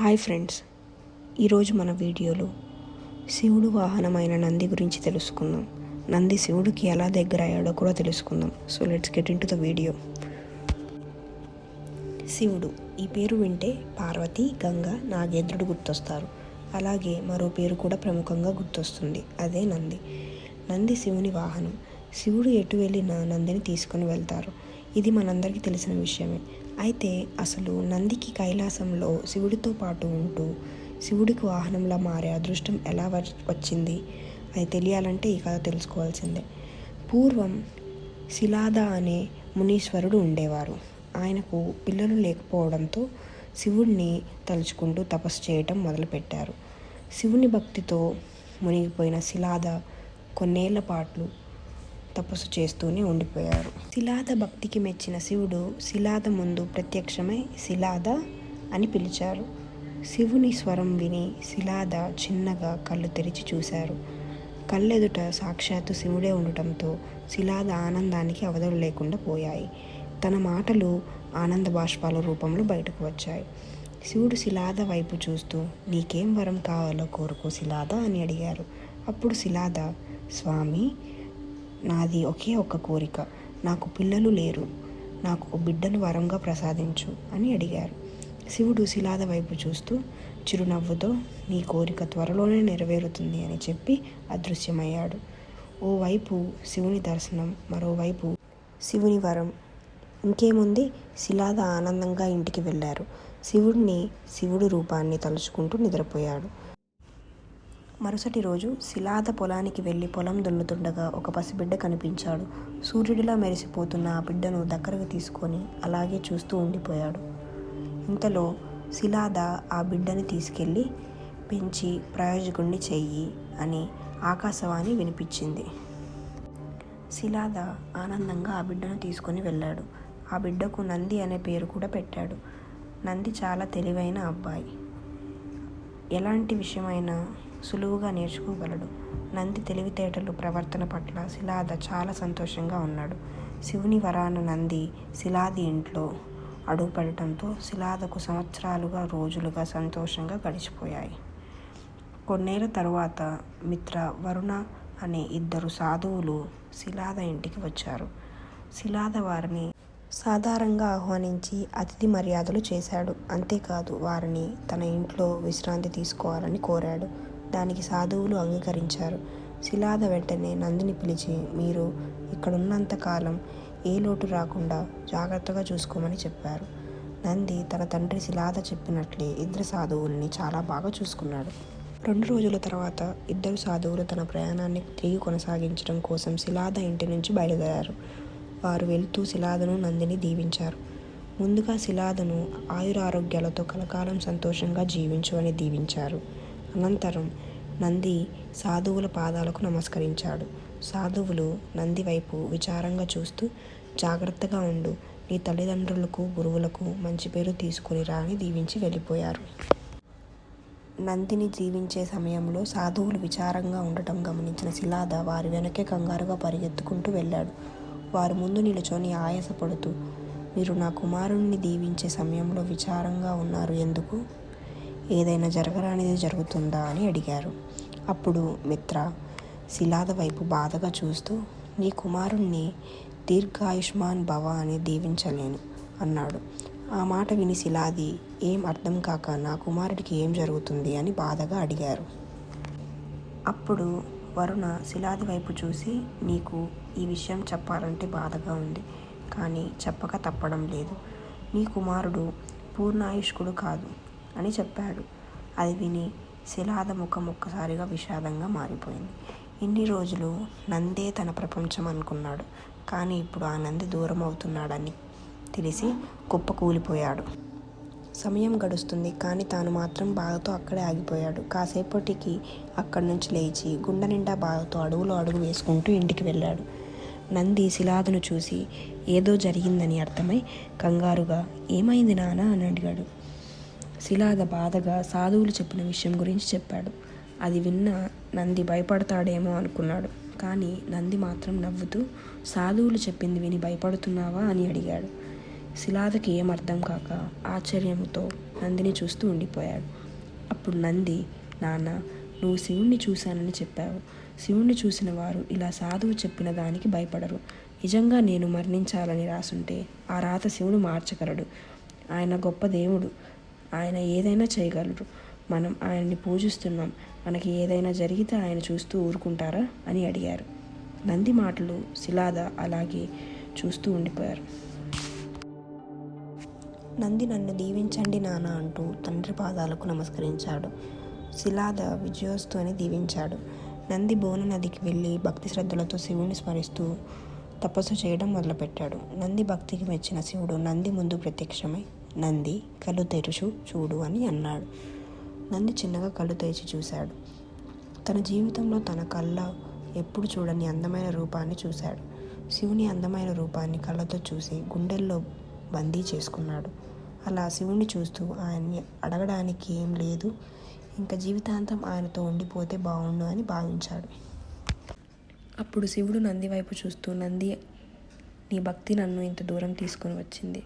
Hi friends. ఈరోజు మన వీడియోలో శివుడు వాహనమైన నంది గురించి తెలుసుకుందాం. నంది శివుడికి ఎలా దగ్గర అయ్యాడో కూడా తెలుసుకుందాం. So let's get into the video శివుడు ఈ పేరు వింటే పార్వతి గంగ నాగేంద్రుడు గుర్తొస్తారు. అలాగే మరో పేరు కూడా ప్రముఖంగా గుర్తొస్తుంది. అదే నంది. నంది శివుని వాహనం. శివుడు ఎటు వెళ్ళినా నందిని తీసుకొని వెళ్తారు. ఇది మనందరికీ తెలిసిన విషయమే. అయితే అసలు నందికి కైలాసంలో శివుడితో పాటు ఉంటూ శివుడికి వాహనంలా మారే అదృష్టం ఎలా వ- వచ్చింది? అది తెలియాలంటే ఈ కథ తెలుసుకోవాల్సిందే. పూర్వం శిలాద అనే మునీశ్వరుడు ఉండేవారు. ఆయనకు పిల్లలు లేకపోవడంతో శివుణ్ణి తలుచుకుంటూ తపస్సు చేయటం మొదలుపెట్టారు. శివుని భక్తితో మునిగిపోయిన శిలాద కొన్నేళ్ళ పాటు తపస్సు చేస్తూనే ఉండిపోయారు. శిలాద భక్తికి మెచ్చిన శివుడు శిలాద ముందు ప్రత్యక్షమై శిలాద అని పిలిచారు. శివుని స్వరం విని శిలాద చిన్నగా కళ్ళు తెరిచి చూశారు. కళ్ళెదుట సాక్షాత్తు శివుడే ఉండటంతో శిలాద ఆనందానికి అవధులు లేకుండా పోయాయి. తన మాటలు ఆనంద బాష్పాల రూపంలో బయటకు వచ్చాయి. శివుడు శిలాద వైపు చూస్తూ నీకేం వరం కావాలో కోరుకో శిలాద అని అడిగారు. అప్పుడు శిలాద స్వామి నాది ఒకే ఒక్క కోరిక. నాకు పిల్లలు లేరు. నాకు ఒక బిడ్డను వరంగా ప్రసాదించు అని అడిగారు. శివుడు శిలాద వైపు చూస్తూ చిరునవ్వుతో నీ కోరిక త్వరలోనే నెరవేరుతుంది అని చెప్పి అదృశ్యమయ్యాడు. ఓవైపు శివుని దర్శనం మరోవైపు శివుని వరం. ఇంకేముంది? శిలాద ఆనందంగా ఇంటికి వెళ్ళారు. శివుడిని శివుడు రూపాన్ని తలుచుకుంటూ నిద్రపోయాడు. మరుసటి రోజు శిలాద పొలానికి వెళ్ళి పొలం దున్నుతుండగా ఒక పసిబిడ్డ కనిపించాడు. సూర్యుడిలా మెరిసిపోతున్న ఆ బిడ్డను దగ్గరకు తీసుకొని అలాగే చూస్తూ ఉండిపోయాడు. ఇంతలో శిలాద ఆ బిడ్డని తీసుకెళ్ళి పెంచి ప్రయోజకుణ్ణి చెయ్యి అని ఆకాశవాణి వినిపించింది. శిలాద ఆనందంగా ఆ బిడ్డను తీసుకొని వెళ్ళాడు. ఆ బిడ్డకు నంది అనే పేరు కూడా పెట్టాడు. నంది చాలా తెలివైన అబ్బాయి. ఎలాంటి విషయమైనా సులువుగా నేర్చుకోగలడు. నంది తెలివితేటలు ప్రవర్తన పట్ల శిలాద చాలా సంతోషంగా ఉన్నాడు. శివుని వరాన నంది శిలాది ఇంట్లో అడుగుపెట్టడంతో శిలాదకు సంవత్సరాలుగా రోజులుగా సంతోషంగా గడిచిపోయాయి. కొన్నేళ్ళ తరువాత మిత్ర వరుణ అనే ఇద్దరు సాధువులు శిలాద ఇంటికి వచ్చారు. శిలాద వారిని సాధారణంగా ఆహ్వానించి అతిథి మర్యాదలు చేశాడు. అంతేకాదు వారిని తన ఇంట్లో విశ్రాంతి తీసుకోవాలని కోరాడు. దానికి సాధువులు అంగీకరించారు. శిలాద వెంటనే నందిని పిలిచి మీరు ఇక్కడున్నంతకాలం ఏ లోటు రాకుండా జాగ్రత్తగా చూసుకోమని చెప్పారు. నంది తన తండ్రి శిలాద చెప్పినట్లే ఇద్దరు సాధువుల్ని చాలా బాగా చూసుకున్నాడు. రెండు రోజుల తర్వాత ఇద్దరు సాధువులు తన ప్రయాణాన్ని తిరిగి కొనసాగించడం కోసం శిలాద ఇంటి నుంచి బయలుదేరారు. వారు వెళ్తూ శిలాదను నందిని దీవించారు. ముందుగా శిలాదను ఆయురారోగ్యాలతో కలకాలం సంతోషంగా జీవించు అని దీవించారు. అనంతరం నంది సాధువుల పాదాలకు నమస్కరించాడు. సాధువులు నంది వైపు విచారంగా చూస్తూ జాగ్రత్తగా ఉండు. నీ తల్లిదండ్రులకు గురువులకు మంచి పేరు తీసుకుని రా అని దీవించి వెళ్ళిపోయారు. నందిని జీవించే సమయంలో సాధువులు విచారంగా ఉండటం గమనించిన శిలాద వారి వెనకే కంగారుగా పరిగెత్తుకుంటూ వెళ్ళాడు. వారు ముందు నిలుచొని ఆయాసపడుతూ మీరు నా కుమారుణ్ణి దీవించే సమయంలో విచారంగా ఉన్నారు ఎందుకు? ఏదైనా జరగరానిది జరుగుతుందా? అని అడిగారు. అప్పుడు మిత్ర శిలాద వైపు బాధగా చూస్తూ నీ కుమారుణ్ణి దీర్ఘాయుష్మాన్ భవ అని దీవించలేను అన్నాడు. ఆ మాట విని శిలాది ఏం అర్థం కాక నా కుమారుడికి ఏం జరుగుతుంది? అని బాధగా అడిగారు. అప్పుడు వరుణ శిలాది వైపు చూసి నీకు ఈ విషయం చెప్పాలంటే బాధగా ఉంది కానీ చెప్పక తప్పడం లేదు. నీ కుమారుడు పూర్ణాయుష్కుడు కాదు అని చెప్పాడు. అది విని శిలాద ముఖం ఒక్కసారిగా విషాదంగా మారిపోయింది. ఇన్ని రోజులు నందే తన ప్రపంచం అనుకున్నాడు కానీ ఇప్పుడు ఆ నంది దూరం అవుతున్నాడని తెలిసి కుప్ప కూలిపోయాడు సమయం గడుస్తుంది కానీ తాను మాత్రం బాధతో అక్కడే ఆగిపోయాడు. కాసేపటికి అక్కడి నుంచి లేచి గుండె నిండా బాధతో అడుగులో అడుగు వేసుకుంటూ ఇంటికి వెళ్ళాడు. నంది శిలాదును చూసి ఏదో జరిగిందని అర్థమై కంగారుగా ఏమైంది నాన్న అని అడిగాడు. శిలాద బాధగా సాధువులు చెప్పిన విషయం గురించి చెప్పాడు. అది విన్న నంది భయపడతాడేమో అనుకున్నాడు. కానీ నంది మాత్రం నవ్వుతూ సాధువులు చెప్పింది విని భయపడుతున్నావా? అని అడిగాడు. శిలాదకి ఏమర్థం కాక ఆశ్చర్యంతో నందిని చూస్తూ ఉండిపోయాడు. అప్పుడు నంది నాన్న నువ్వు శివుణ్ణి చూశానని చెప్పావు. శివుణ్ణి చూసిన వారు ఇలా సాధువు చెప్పిన దానికి భయపడరు. నిజంగా నేను మరణించాలని రాసుంటే ఆ రాత శివుడు మార్చగలడు. ఆయన గొప్ప దేవుడు. ఆయన ఏదైనా చేయగలరు. మనం ఆయన్ని పూజిస్తున్నాం. మనకి ఏదైనా జరిగితే ఆయన చూస్తూ ఊరుకుంటారా? అని అడిగారు. నంది మాటలు శిలాద అలాగే చూస్తూ ఉండిపోయారు. నంది నన్ను దీవించండి నాన్న అంటూ తండ్రి పాదాలకు నమస్కరించాడు. శిలాద విజయోస్తు అని దీవించాడు. నంది బోన నదికి వెళ్ళి భక్తి శ్రద్ధలతో శివుని స్మరిస్తూ తపస్సు చేయడం మొదలుపెట్టాడు. నంది భక్తికి మెచ్చిన శివుడు నంది ముందు ప్రత్యక్షమై నంది కళ్ళు తెరుచు చూడు అని అన్నాడు. నంది చిన్నగా కళ్ళు తెరిచి చూశాడు. తన జీవితంలో తన కళ్ళ ఎప్పుడు చూడని అందమైన రూపాన్ని చూశాడు. శివుని అందమైన రూపాన్ని కళ్ళతో చూసి గుండెల్లో బందీ చేసుకున్నాడు. అలా శివుణ్ణి చూస్తూ ఆయన్ని అడగడానికి ఏం లేదు. ఇంకా జీవితాంతం ఆయనతో ఉండిపోతే బాగుండు అని భావించాడు. అప్పుడు శివుడు నంది వైపు చూస్తూ నంది నీ భక్తి నన్ను ఇంత దూరం తీసుకొని వచ్చింది.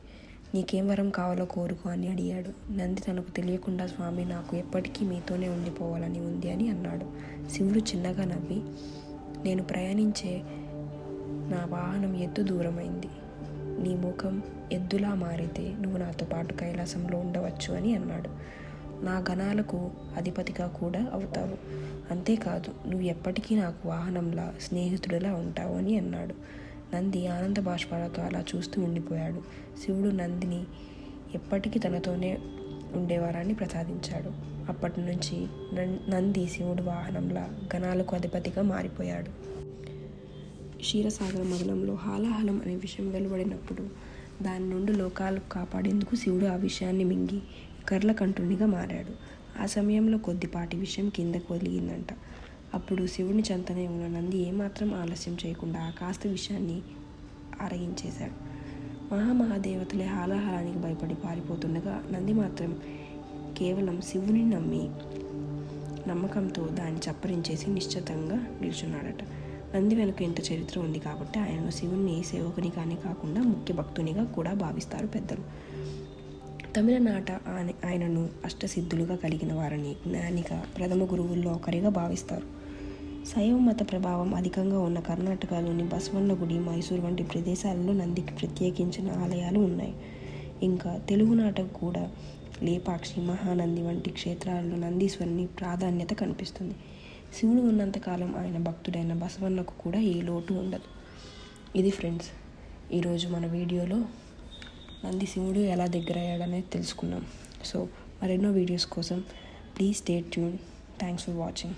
నీకేం వరం కావాలో కోరుకో అని అడిగాడు. నంది తనకు తెలియకుండా స్వామి నాకు ఎప్పటికీ మీతోనే ఉండిపోవాలని ఉంది అని అన్నాడు. శివుడు చిన్నగా నవ్వి నేను ప్రయాణించే నా వాహనం ఎత్తు దూరమైంది. నీ ముఖం ఎద్దులా మారితే నువ్వు నాతో పాటు కైలాసంలో ఉండవచ్చు అని అన్నాడు. నా గణాలకు అధిపతిగా కూడా అవుతావు. అంతేకాదు నువ్వు ఎప్పటికీ నాకు వాహనంలా స్నేహితుడిలా ఉంటావు అని అన్నాడు. నంది ఆనంద బాష్పాలతో అలా చూస్తూ ఉండిపోయాడు. శివుడు నందిని ఎప్పటికీ తనతోనే ఉండేవారాన్ని ప్రసాదించాడు. అప్పటి నుంచి నంది శివుడు వాహనంలా గణాలకు అధిపతిగా మారిపోయాడు. క్షీరసాగర మదనంలో హాలాహలం అనే విషయం వెలువడినప్పుడు దాని నుండి లోకాలకు కాపాడేందుకు శివుడు ఆ విషయాన్ని మింగి కర్లకంఠునిగా మారాడు. ఆ సమయంలో కొద్దిపాటి విషయం కిందకు వదిలిందంట అప్పుడు శివుని చెంతనే ఉన్న నంది ఏమాత్రం ఆలస్యం చేయకుండా ఆ కాస్త విషయాన్ని ఆరగించేశాడు. మహామహాదేవతలే హాలాహలానికి భయపడి పారిపోతుండగా నంది మాత్రం కేవలం శివుని నమ్మి నమ్మకంతో దాన్ని చప్పరించేసి నిశ్చితంగా నిల్చున్నాడట. నంది వెనుక ఇంత చరిత్ర ఉంది కాబట్టి ఆయనను శివుని సేవకునిగానే కాకుండా ముఖ్య భక్తునిగా కూడా భావిస్తారు పెద్దలు. తమిళనాట ఆయన ఆయనను అష్టసిద్ధులుగా కలిగిన వారిని జ్ఞానిగా ప్రథమ గురువుల్లో ఒకరిగా భావిస్తారు. శైవ మత ప్రభావం అధికంగా ఉన్న కర్ణాటకలోని బసవన్న గుడి మైసూర్ వంటి ప్రదేశాలలో నందికి ప్రత్యేకించిన ఆలయాలు ఉన్నాయి. ఇంకా తెలుగునాట కూడా లేపాక్షి మహానంది వంటి క్షేత్రాలలో నందీశ్వరుని ప్రాధాన్యత కనిపిస్తుంది. శివుడు ఉన్నంతకాలం ఆయన భక్తుడైన బసవన్నకు కూడా ఏ లోటు ఉండదు. ఇది ఫ్రెండ్స్ ఈరోజు మన వీడియోలో నంది శివుడు ఎలా దగ్గర అయ్యాడనేది తెలుసుకున్నాం సో మరెన్నో వీడియోస్ కోసం please stay tune thanks for watching.